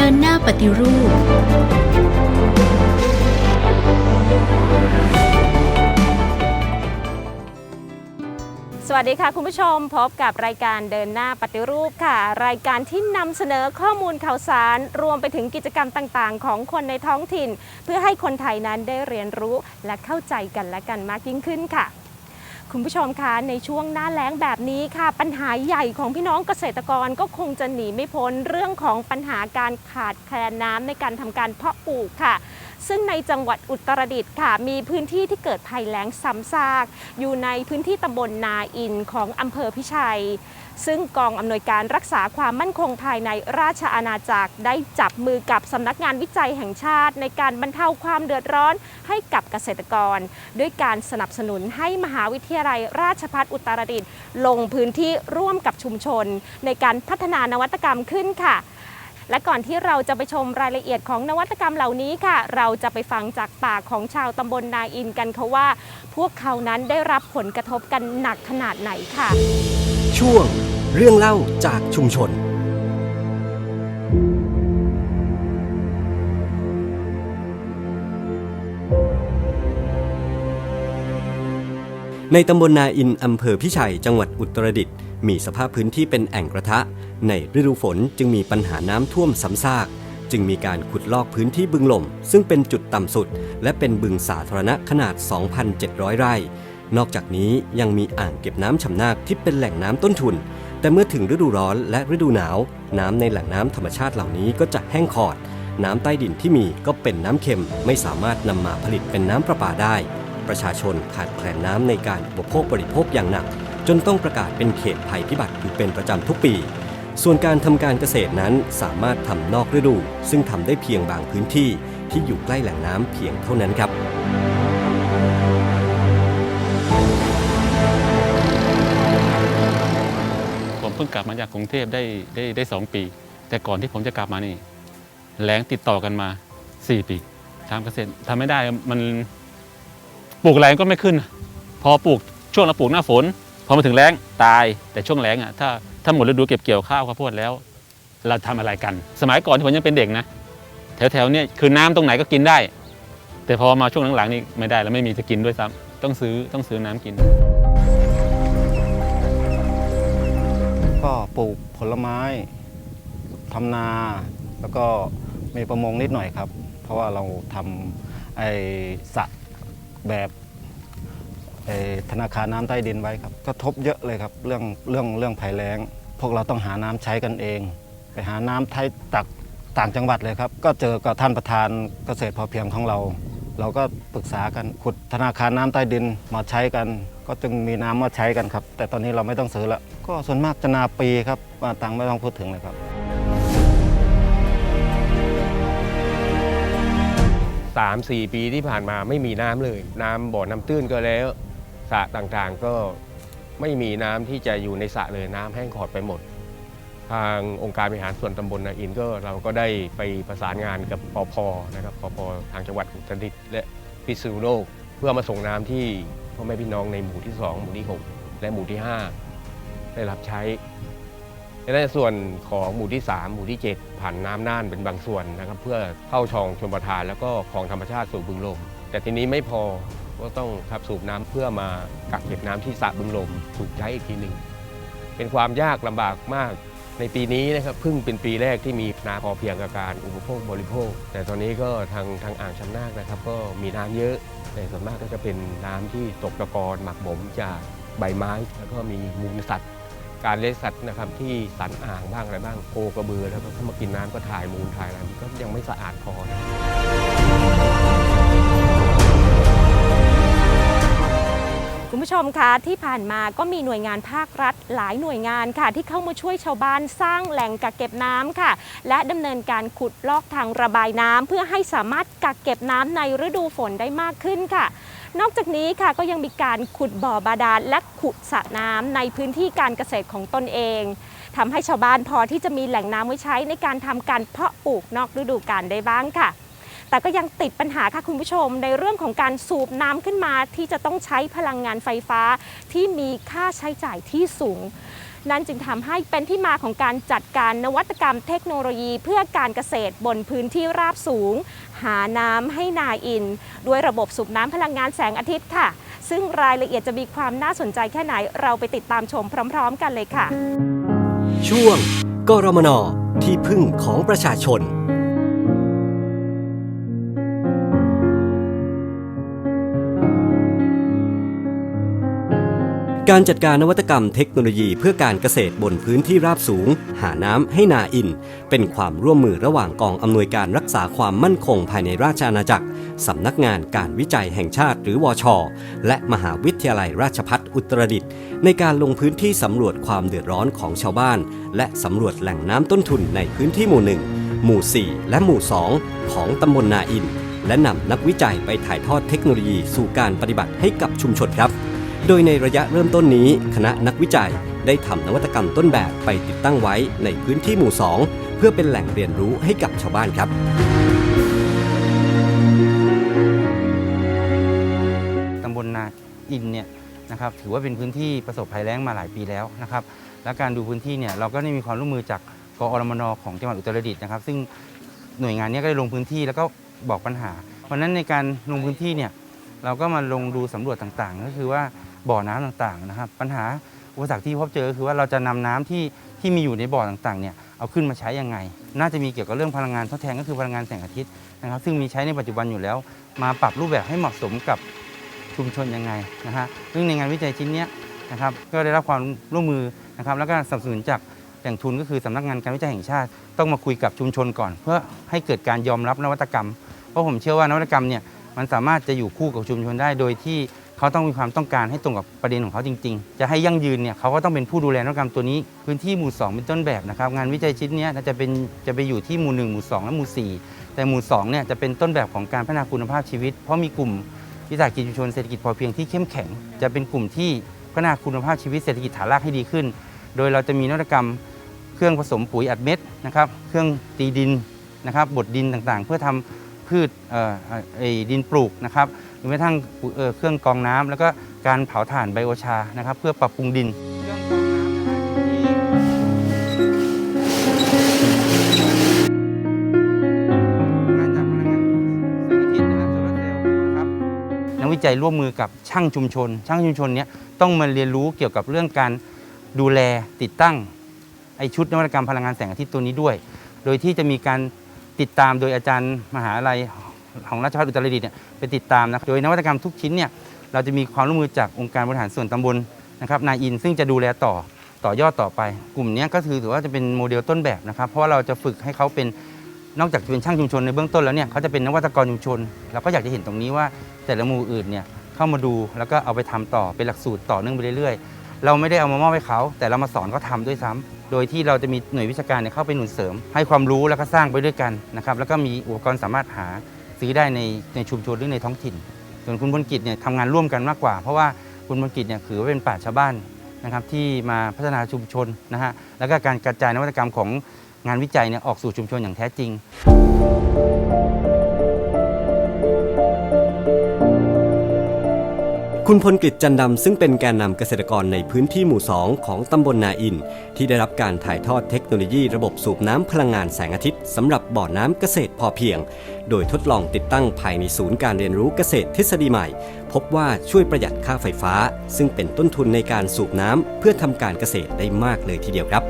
เดินหน้าปฏิรูป สวัสดีค่ะคุณผู้ชมพบกับรายการเดินหน้าปฏิรูปค่ะ รายการที่นำเสนอข้อมูลข่าวสาร รวมไปถึงกิจกรรมต่างๆ ของคนในท้องถิ่น เพื่อให้คนไทยนั้นได้เรียนรู้และเข้าใจกันและกันมากยิ่งขึ้นค่ะ คุณผู้ชมคะในช่วงหน้าแล้งแบบนี้ค่ะ ปัญหาใหญ่ของพี่น้องเกษตรกรก็คงจะหนีไม่พ้นเรื่องของปัญหาการขาดแคลนน้ำในการทำการเพาะปลูกค่ะ ซึ่งในจังหวัดอุตรดิตถ์ค่ะ มีพื้นที่ที่เกิดภัยแล้งซ้ำซาก อยู่ในพื้นที่ตำบลนาอินของอำเภอพิชัย ซึ่งกองอำนวยการรักษาความมั่นคงภายในราชอาณาจักร ได้จับมือกับสำนักงานวิจัยแห่งชาติ ในการบรรเทาความเดือดร้อนให้กับเกษตรกร ด้วยการสนับสนุนให้มหาวิทยาลัยราชภัฏอุตรดิตถ์ลงพื้นที่ร่วมกับชุมชน ในการพัฒนานวัตกรรมขึ้นค่ะและก่อนที่เราจะไปชมรายละเอียดของนวัตกรรมเหล่านี้ค่ะ เราจะไปฟังจากปากของชาวตำบลนาอินกันเขาว่า พวกเขานั้นได้รับผลกระทบกันหนักขนาดไหนค่ะ ช่วง เรื่องเล่าจากชุมชน ในตำบลนาอินอำเภอพิชัย จังหวัดอุตรดิตถ์มีสภาพพื้นที่เป็นแอ่งกระทะ ในฤดูฝนจึงมีปัญหาน้ำท่วมซ้ำซาก จึงมีการขุดลอกพื้นที่บึงหล่ม ซึ่งเป็นจุดต่ำสุด และเป็นบึงสาธารณะขนาด 2,700 ไร่ นอกจากนี้ยังมีอ่างเก็บน้ำชำนาบที่เป็นแหล่งน้ำต้นทุน แต่เมื่อถึงฤดูร้อนและฤดูหนาว น้ำในแหล่งน้ำธรรมชาติเหล่านี้ก็จะแห้งขอด น้ำใต้ดินที่มีก็เป็นน้ำเค็มไม่สามารถนำมาผลิตเป็นน้ำประปาได้ ประชาชนขาดแคลนน้ำในการอุปโภคบริโภคอย่างหนัก จนต้องประกาศเป็นเขตภัยพิบัติอยู่เป็นประจำทุกปี ส่วนการทำการเกษตรนั้นสามารถทำนอกฤดู ซึ่งทำได้เพียงบางพื้นที่ที่อยู่ใกล้แหล่งน้ำเพียงเท่านั้นครับ พิ่งกลับมาจากกรุงเทพได้ได้ได้สองปี แต่ก่อนที่ผมจะกลับมานี่แล้งติดต่อกันมา 4 ปีทำเกษตรทำไม่ได้มันปลูกอะไรก็ไม่ขึ้น พอปลูกช่วงเราปลูกหน้าฝน พอมาถึงแล้งตายแต่ช่วงแล้งอะถ้าถ้าหมดฤดูเก็บเกี่ยวข้าวข้าวโพดแล้ว เราทำอะไรกัน สมัยก่อนที่ผมยังเป็นเด็กนะแถวๆเนี่ยคือน้ำตรงไหนก็กินได้ แต่พอมาช่วงหลังๆนี่ไม่ได้แล้วไม่มีจะกินด้วยซ้ำต้องซื้อต้องซื้อน้ำกิน ก็ปลูกผลไม้ทำนา แล้วก็มีประมงนิดหน่อยครับ เพราะว่าเราทำไอ้สระแบบไอ้ธนาคารน้ำใต้ดินไว้ครับกระทบเยอะเลยครับเรื่องเรื่องเรื่องภัยแล้ง พวกเราต้องหาน้ำใช้กันเอง ไปหาน้ำไทยตักต่างจังหวัดเลยครับ ก็เจอกับท่านประธานเกษตรพอเพียงของเรา เราก็ปรึกษากันขุดธนาคารน้ำใต้ดินมาใช้กัน ก็จึงมีน้ำมาใช้กันครับ แต่ตอนนี้เราไม่ต้องซื้อละก็ส่วนมากจะนาปีครับอ่าตังค์ไม่ต้องพูดถึงเลยครับ สามสี่ปีที่ผ่านมาไม่มีน้ำเลย น้ำบ่อน้ำตื้นก็แล้วสระต่างๆก็ไม่มีน้ำที่จะอยู่ในสระเลยน้ำแห้งขอดไปหมด ทางองค์การบริหารส่วนตำบลนาอินก็เราก็ได้ไปประสานงานกับปพนะครับปพทางจังหวัดอุตรดิตถ์และพิษณุโลก เพื่อมาส่งน้ำที่ พ่อแม่พี่น้องในหมู่ที่ 2 หมู่ที่ 6 และหมู่ที่ 5 ได้รับใช้และในส่วนของหมู่ที่ 3 หมู่ที่ 7 ผ่านน้ำน่านเป็นบางส่วนนะครับ เพื่อเข้าชองชลประทานแล้วก็ของธรรมชาติสู่บึงลม แต่ทีนี้ไม่พอก็ต้องขับสูบน้ำเพื่อมากักเก็บน้ำที่สระบึงลมถูกใช้อีกทีหนึ่งเป็นความยากลำบากมาก ในปีนี้นะครับเพิ่งเป็นปีแรกที่มีนาพอเพียงกับการอุปโภคบริโภค แต่ตอนนี้ก็ทางทางอ่างชำนนาบนะครับ ก็มีน้ำเยอะแต่ส่วนมากก็จะเป็นน้ำที่ตกตะกอนหมักหมมจากใบไม้ แล้วก็มีมูลสัตว์ การเลี้ยงสัตว์นะครับที่สันอ่างบ้างอะไรบ้างโคกระเบือแล้วก็เข้ามากินน้ำก็ถ่ายมูลถ่ายอะไรก็ยังไม่สะอาดพอนะคุ คุณผู้ชมคะที่ผ่านมาก็มีหน่วยงานภาครัฐหลายหน่วยงานค่ะ ที่เข้ามาช่วยชาวบ้านสร้างแหล่งกักเก็บน้ำค่ะ และดำเนินการขุดลอกทางระบายน้ำเพื่อให้สามารถกักเก็บน้ำในฤดูฝนได้มากขึ้นค่ะ นอกจากนี้ค่ะก็ยังมีการขุดบ่อบาดาลและขุดสระน้ำในพื้นที่การเกษตรของตนเองทำให้ชาวบ้านพอที่จะมีแหล่งน้ำไว้ใช้ในการทำการเพาะปลูกนอกฤดูกาลได้บ้างค่ะ แต่ก็ยังติดปัญหาค่ะคุณผู้ชม ในเรื่องของการสูบน้ำขึ้นมาที่จะต้องใช้พลังงานไฟฟ้า ที่มีค่าใช้จ่ายที่สูง นั่นจึงทำให้เป็นที่มาของการจัดการนวัตกรรมเทคโนโลยี เพื่อการเกษตรบนพื้นที่ราบสูง หาน้ำให้นาอิน ด้วยระบบสูบน้ำพลังงานแสงอาทิตย์ค่ะ ซึ่งรายละเอียดจะมีความน่าสนใจแค่ไหนเราไปติดตามชมพร้อม ๆ กันเลยค่ะ ช่วงกรมนที่พึ่งของประชาชน การจัดการนวัตกรรมเทคโนโลยีเพื่อการเกษตรบนพื้นที่ราบสูง หาน้ำให้นาอิน เป็นความร่วมมือระหว่างกองอำนวยการรักษาความมั่นคงภายในราชอาณาจักรสำนักงานการวิจัยแห่งชาติหรือวชและมหาวิทยาลัยราชภัฏอุตรดิตถ์ในการลงพื้นที่สำรวจความเดือดร้อนของชาวบ้าน และสำรวจแหล่งน้ำต้นทุนในพื้นที่หมู่1หมู่ 4 และหมู่ 2 ของตำบลนาอิน และนำนักวิจัยไปถ่ายทอดเทคโนโลยีสู่การปฏิบัติให้กับชุมชนครับ โดยในระยะเริ่มต้นนี้ คณะนักวิจัยได้ทำนวัตกรรมต้นแบบไปติดตั้งไว้ในพื้นที่หมู่ 2 เพื่อเป็นแหล่งเรียนรู้ให้กับชาวบ้านครับ ตำบลนาอินเนี่ยนะครับถือว่าเป็นพื้นที่ประสบภัยแล้งมาหลายปีแล้วนะครับ และการดูพื้นที่เนี่ยเราก็ได้มีความร่วมมือจากกอรมนของจังหวัดอุตรดิตถ์นะครับ ซึ่งหน่วยงานนี้ก็ได้ลงพื้นที่แล้วก็บอกปัญหา เพราะนั้นในการลงพื้นที่เนี่ยเราก็มาลงดูสำรวจต่างๆ ก็คือว่า บ่อน้ำต่างๆนะครับ ปัญหาอุปสรรคที่พบเจอคือว่าเราจะนำน้ำที่ที่มีอยู่ในบ่อต่างๆเนี่ยเอาขึ้นมาใช้ยังไง น่าจะมีเกี่ยวกับเรื่องพลังงานทดแทนก็คือพลังงานแสงอาทิตย์นะครับ ซึ่งมีใช้ในปัจจุบันอยู่แล้ว มาปรับรูปแบบให้เหมาะสมกับชุมชนยังไงนะฮะซึ่งในงานวิจัยชิ้นนี้นะครับก็ได้รับความร่วมมือนะครับแล้วก็สนับสนุนจากแหล่งทุนก็คือสำนักงานการวิจัยแห่งชาติ ต้องมาคุยกับชุมชนก่อน เพื่อให้เกิดการยอมรับนวัตกรรม เพราะผมเชื่อว่านวัตกรรมเนี่ยมันสามารถจะอยู่คู่กับชุมชนได้โดยที่ เขาต้องมีความต้องการให้ตรงกับประเด็นของเขาจริง ๆ จะให้ยั่งยืนเนี่ยเขาก็ต้องเป็นผู้ดูแลนวัตกรรมตัวนี้ พื้นที่หมู่ 2 เป็นต้นแบบนะครับ งานวิจัยชิ้นนี้จะเป็นจะไปอยู่ที่หมู่ 1 หมู่ 2 และหมู่ 4 แต่หมู่2เนี่ยจะเป็นต้นแบบของการพัฒนาคุณภาพชีวิต เพราะมีกลุ่มวิสาหกิจชุมชนเศรษฐกิจพอเพียงที่เข้มแข็ง จะเป็นกลุ่มที่พัฒนาคุณภาพชีวิตเศรษฐกิจฐานรากให้ดีขึ้น โดยเราจะมีนวัตกรรมเครื่องผสมปุ๋ยอัดเม็ดนะครับ เครื่องตีดินนะครับบดดินต่างๆ เพื่อทำ พืชเอ่อเอ่อไอ้ดินปลูกนะครับหรือแม้กระทั่งปุ๋ยเอ่อเครื่องกรองน้ำแล้วก็การเผาถ่านไบโอชานะครับ เพื่อปรับปรุงดินเครื่องกรองน้ำนะครับที่มาจากพลังงานแสงอาทิตย์นะครับโซลาร์เซลล์นะครับนักวิจัยร่วมมือกับช่างชุมชน ช่างชุมชนเนี้ยต้องมาเรียนรู้เกี่ยวกับเรื่องการดูแลติดตั้งไอชุดนวัตกรรมพลังงานแสงอาทิตย์ตัวนี้ด้วย โดยที่จะมีการ ติดตามโดยอาจารย์มหาลัยของราชภัฏอุตรดิตถ์เนี่ยไปติดตามนะโดยนวัตกรรมทุกชิ้นเนี่ยเราจะมีความร่วมมือจากองค์การบริหารส่วนตำบลนะครับนายอินซึ่งจะดูแลต่อต่อยอดต่อไป กลุ่มนี้ก็คือถือว่าจะเป็นโมเดลต้นแบบนะครับ เพราะว่าเราจะฝึกให้เขาเป็นนอกจากจะเป็นช่างชุมชนในเบื้องต้นแล้วเนี่ยเขาจะเป็นนวัตกรชุมชนเราก็อยากจะเห็นตรงนี้ว่าแต่ละหมู่อื่นเนี่ยเข้ามาดูแล้วก็เอาไปทำต่อเป็นหลักสูตรต่อเนื่องไปเรื่อยๆ เราไม่ได้เอามามอบให้เขา แต่เรามาสอนเขาทำด้วยซ้ำโดยที่เราจะมีหน่วยวิชาการเข้าไปหนุนเสริม ให้ความรู้แล้วก็สร้างไปด้วยกันนะครับแล้วก็มีอุปกรณ์สามารถหาซื้อได้ในในชุมชนหรือในท้องถิ่น ส่วนคุณพลกิจเนี่ยทำงานร่วมกันมากกว่า เพราะว่าคุณพลกิจเนี่ยถือว่าเป็นป่าชญ์ชาวบ้านนะครับที่มาพัฒนาชุมชนนะฮะแล้วก็การกระจายนวัตกรรมของงานวิจัยเนี่ยออกสู่ชุมชนอย่างแท้จริง คุณพลกฤษจันดำซึ่งเป็นแกนนำเกษตรกรในพื้นที่หมู่ 2 ของตำบลนาอิน ที่ได้รับการถ่ายทอดเทคโนโลยีระบบสูบน้ำพลังงานแสงอาทิตย์สำหรับบ่อน้ำเกษตรพอเพียง โดยทดลองติดตั้งภายในศูนย์การเรียนรู้เกษตรทฤษฎีใหม่ พบว่าช่วยประหยัดค่าไฟฟ้า ซึ่งเป็นต้นทุนในการสูบน้ำเพื่อทำการเกษตรได้มากเลยทีเดียวครับ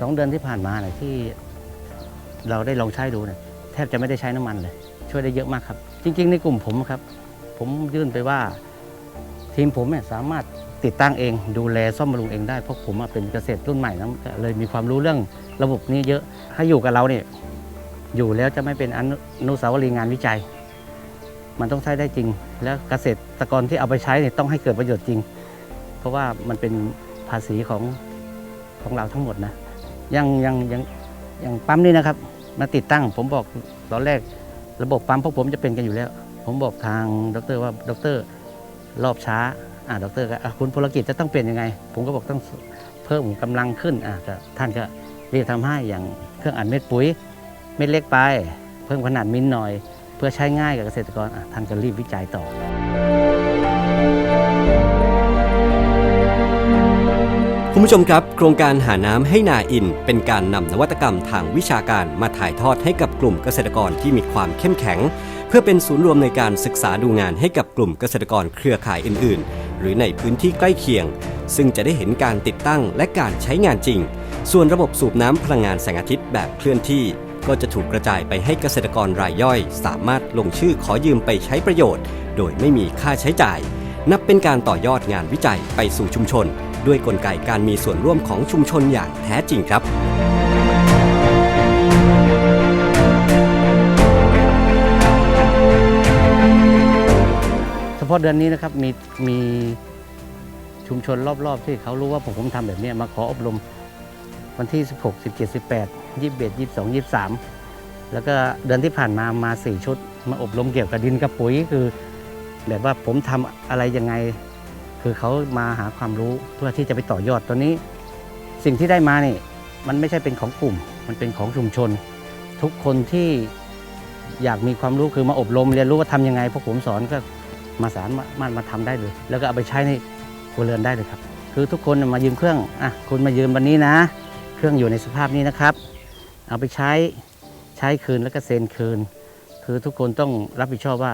สองเดือนที่ผ่านมาเนี่ยที่เราได้ลองใช้ดูเนี่ย ทบจะไม่ได้ใช้น้ำมันเลย ช่วยได้เยอะมากครับ จริง ๆ ในกลุ่มผมครับ ผมยื่นไปว่า ทีมผมเนี่ยสามารถติดตั้งเอง ดูแลซ่อมบำรุงเองได้เพราะผมเป็นเกษตรรุ่นใหม่นะเลยมีความรู้เรื่องระบบนี้เยอะถ้าอยู่กับเราเนี่ยอยู่แล้วจะไม่เป็นอนุอนุสาวรีย์งานวิจัย มันต้องใช้ได้จริง แล้วเกษตรกรที่เอาไปใช้เนี่ยต้องให้เกิดประโยชน์จริง เพราะว่ามันเป็นภาษีของของเราทั้งหมดนะยังยังยังยังปั๊มนี่นะครับ มาติดตั้ง ผมบอกตอนแรกระบบปั๊มพวกผมจะเป็นกันอยู่แล้ว ผมบอกทางดรว่าดรรอบช้าอ่าดรก็อะคุณธุรกิจจะต้องเปลี่ยนยังไง ผมก็บอกต้องเพิ่มกำลังขึ้นอ่าก็ท่านก็รียกทำให้อย่างเครื่องอัดเม็ดปุ๋ย เม็ดเล็กไป เพิ่มขนาดมิลหน่อย เพื่อใช้ง่ายกับเกษตรกรอะท่านก็รีบวิจัยต่อ คุณผู้ชมครับ โครงการหาน้ำให้นาอิน เป็นการนำนวัตกรรมทางวิชาการมาถ่ายทอดให้กับกลุ่มเกษตรกรที่มีความเข้มแข็ง เพื่อเป็นศูนย์รวมในการศึกษาดูงานให้กับกลุ่มเกษตรกรเครือข่ายอื่น ๆ หรือในพื้นที่ใกล้เคียง ซึ่งจะได้เห็นการติดตั้งและการใช้งานจริง ส่วนระบบสูบน้ำพลังงานแสงอาทิตย์แบบเคลื่อนที่ ก็จะถูกกระจายไปให้เกษตรกรรายย่อย สามารถลงชื่อขอยืมไปใช้ประโยชน์ โดยไม่มีค่าใช้จ่าย นับเป็นการต่อยอดงานวิจัยไปสู่ชุมชน ด้วยกลไกการมีส่วนร่วมของชุมชนอย่างแท้จริงครับเฉพาะเดือนนี้นะครับมีมีชุมชนรอบๆ ที่เขารู้ว่าผมผมทำแบบนี้มาขออบรมวันที่ 16 17 18 21 22 23 แล้วก็เดือนที่ผ่านมามา 4 ชุด มาอบรมเกี่ยวกับดินกับปุ๋ยคือ แบบว่าผมทำอะไรยังไง คือเขามาหาความรู้เพื่อที่จะไปต่อยอดตัวนี้ สิ่งที่ได้มานี่มันไม่ใช่เป็นของกลุ่ม มันเป็นของชุมชน ทุกคนที่อยากมีความรู้คือมาอบรม เรียนรู้ว่าทำยังไงพวกผมสอนก็มาสารมารถมาทำได้เลย แล้วก็เอาไปใช้ในครัวเรือนได้เลยครับ คือทุกคนมายืมเครื่องอะคุณมายืมวันนี้นะ เครื่องอยู่ในสภาพนี้นะครับ เอาไปใช้ใช้คืนแล้วก็เซ็นคืน คือทุกคนต้องรับผิดชอบว่า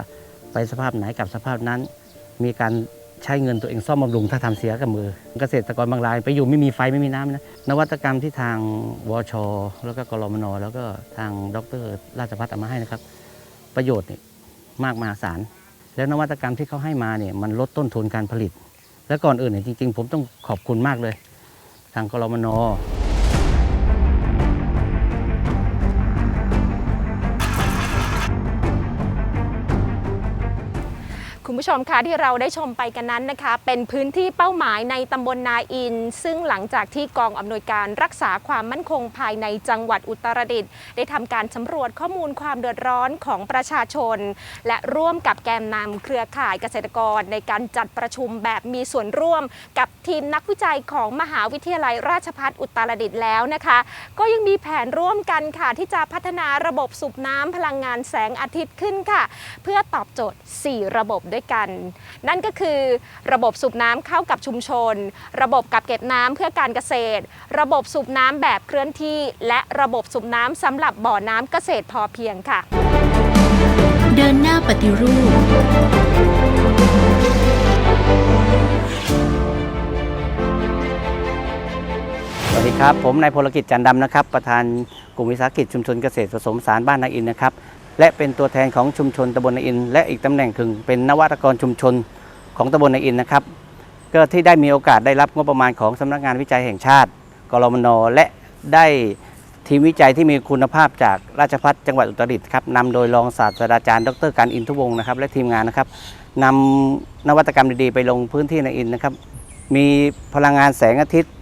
ไปสภาพไหนกับสภาพนั้น มีการ ใช้เงินตัวเองซ่อมบำรุงถ้าทำเสียกับมือ เกษตรกรบางรายไปอยู่ไม่มีไฟไม่มีน้ำนะนวัตกรรมที่ทางวช แล้วก็กรมน แล้วก็ทางดรราชพัฒน์เอามาให้นะครับ ประโยชน์นี่มากมหาศาลแล้วนวัตกรรมที่เขาให้มาเนี่ยมันลดต้นทุนการผลิต และก่อนอื่นเนี่ยจริง ๆ ผมต้องขอบคุณมากเลย ทางกรมน ผู้ชมคะที่เราได้ชมไปกันนั้นนะคะ เป็นพื้นที่เป้าหมายในตำบลนาอิน ซึ่งหลังจากที่กองอำนวยการรักษาความมั่นคงภายในจังหวัดอุตรดิตถ์ได้ทำการสำรวจข้อมูลความเดือดร้อนของประชาชน และร่วมกับแกนนำเครือข่ายเกษตรกร ในการจัดประชุมแบบมีส่วนร่วม กับทีมนักวิจัยของมหาวิทยาลัยราชภัฏอุตรดิตถ์แล้วนะคะ ก็ยังมีแผนร่วมกันค่ะ ที่จะพัฒนาระบบสูบน้ำพลังงานแสงอาทิตย์ขึ้นค่ะ เพื่อตอบโจทย์ 4 ระบบด้วยกันนั่นก็คือ ระบบสูบน้ำเข้ากับชุมชน ระบบกักเก็บน้ำเพื่อการเกษตร ระบบสูบน้ำแบบเคลื่อนที่ และระบบสูบน้ำสำหรับบ่อน้ำเกษตรพอเพียงค่ะ เดินหน้าปฏิรูปสวัสดีครับ ผมนายพลกิจจันดำนะครับ ประธานกลุ่มวิสาหกิจชุมชนเกษตรผสมสารบ้านนาอินนะครับ และเป็นตัวแทนของชุมชนตำบลนาอิน และอีกตำแหน่งคือเป็นนวัตกรชุมชนของตำบลนาอินนะครับก็ที่ได้มีโอกาสได้รับงบประมาณของสำนักงานวิจัยแห่งชาติ กรมนและได้ทีมวิจัยที่มีคุณภาพจากราชพัฒจังหวัดอุตรดิตถ์ครับนำโดยรองศาสตราจารย์ ดรการอินทุวงศ์นะครับ และทีมงานนะครับนำนวัตกรรมดีๆ ไปลงพื้นที่นาอินนะครับ มีพลังงานแสงอาทิตย์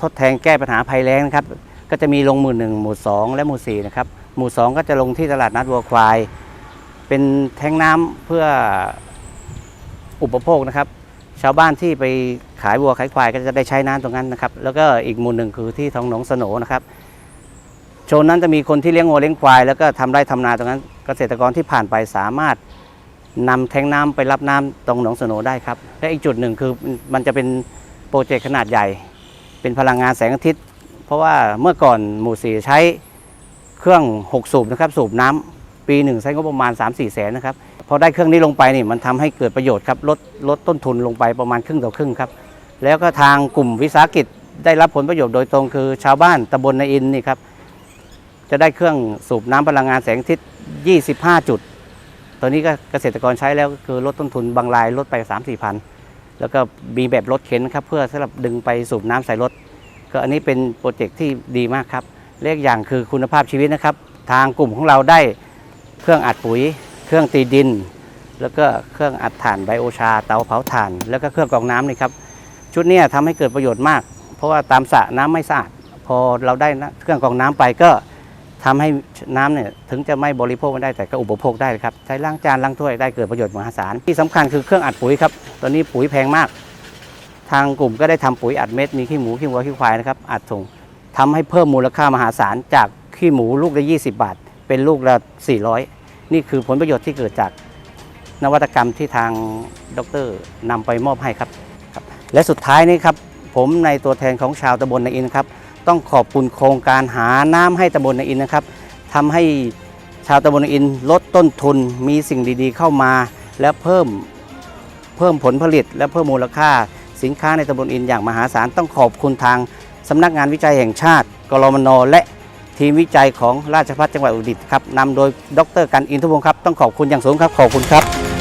ทดแทนแก้ปัญหาภัยแล้งนะครับ ก็จะมีลงหมู่หนึ่งหมู่สองและหมู่สี่นะครับ หมู่สองก็จะลงที่ตลาดนัดวัวควาย เป็นแท้งน้ำเพื่ออุปโภคนะครับ ชาวบ้านที่ไปขายวัวขายควายก็จะได้ใช้น้ำตรงนั้นนะครับ แล้วก็อีกหมู่หนึ่งคือที่ทองหนองสนนะครับโซนนั้นจะมีคนที่เลี้ยงวัวเลี้ยงควาย แล้วก็ทำไร่ทำนาตรงนั้น เกษตรกรที่ผ่านไปสามารถนำแท้งน้ำไปรับน้ำตรงหนองสนได้ครับ และอีกจุดหนึ่งคือมันจะเป็นโปรเจกต์ขนาดใหญ่ เป็นพลังงานแสงอาทิตย์ เพราะว่าเมื่อก่อนหมู่สี่ใช้ เครื่อง 6 สูบนะครับสูบน้ำปีหนึ่งใช้งบประมาณ 3 4แสนนะครับพอได้เครื่องนี้ลงไปนี่มันทำให้เกิดประโยชน์ครับลดลดต้นทุนลงไปประมาณครึ่งต่อครึ่งครับแล้วก็ทางกลุ่มวิสาหกิจได้รับผลประโยชน์โดยตรงคือชาวบ้านตำบลในอินนี่ครับจะได้เครื่องสูบน้ำพลังงานแสงอาทิตย์ 25 จุดตัวนี้ก็เกษตรกรใช้แล้วก็คือลดต้นทุนบางรายลดไป 3 4พันแล้วก็มีแบบรถเข็นครับเพื่อสำหรับดึงไปสูบน้ำใส่รถ ก็อันนี้เป็นโปรเจกต์ที่ดีมากครับ เลขอย่างคือคุณภาพชีวิตนะครับ ทางกลุ่มของเราได้เครื่องอัดปุ๋ย เครื่องตีดิน แล้วก็เครื่องอัดถ่านไบโอชา เตาเผาถ่าน แล้วก็เครื่องกรองน้ำนี่ครับชุดนี้ทำให้เกิดประโยชน์มาก เพราะว่าตามสระน้ำไม่สะอาดพอเราได้เครื่องกรองน้ำไปก็ทำให้น้ำเนี่ยถึงจะไม่บริโภคไม่ได้แต่ก็อุปโภคได้ครับใช้ล้างจานล้างถ้วยได้เกิดประโยชน์มหาศาลที่สำคัญคือเครื่องอัดปุ๋ยครับตอนนี้ปุ๋ยแพงมาก ทางกลุ่มก็ได้ทำปุ๋ยอัดเม็ดมีขี้หมูขี้วัวขี้ควายนะครับอัดส่ง ทำให้เพิ่มมูลค่ามหาศาลจากขี้หมูลูกละ 20 บาท เป็นลูกละ 400 นี่คือผลประโยชน์ที่เกิดจากนวัตกรรมที่ทางดรนำไปมอบให้ครับครับและสุดท้ายนี้ครับ ผมในตัวแทนของชาวตำบลนอินครับ ต้องขอบคุณโครงการหาน้ำให้ตำบลนอินนะครับทำให้ชาวตำบลนอินลดต้นทุนมีสิ่งดีๆ เข้ามา และเพิ่มเพิ่มผลผลิต และเพิ่มมูลค่าสินค้าในตำบลอินอย่างมหาศาลต้องขอบคุณทาง สำนักงานวิจัยแห่งชาติ กรมนและทีมวิจัยของราชภัฏจังหวัดอุตรดิตถ์ครับนำโดยดรกันอินทุพงศ์ครับ ต้องขอบคุณอย่างสูงครับ ขอบคุณครับ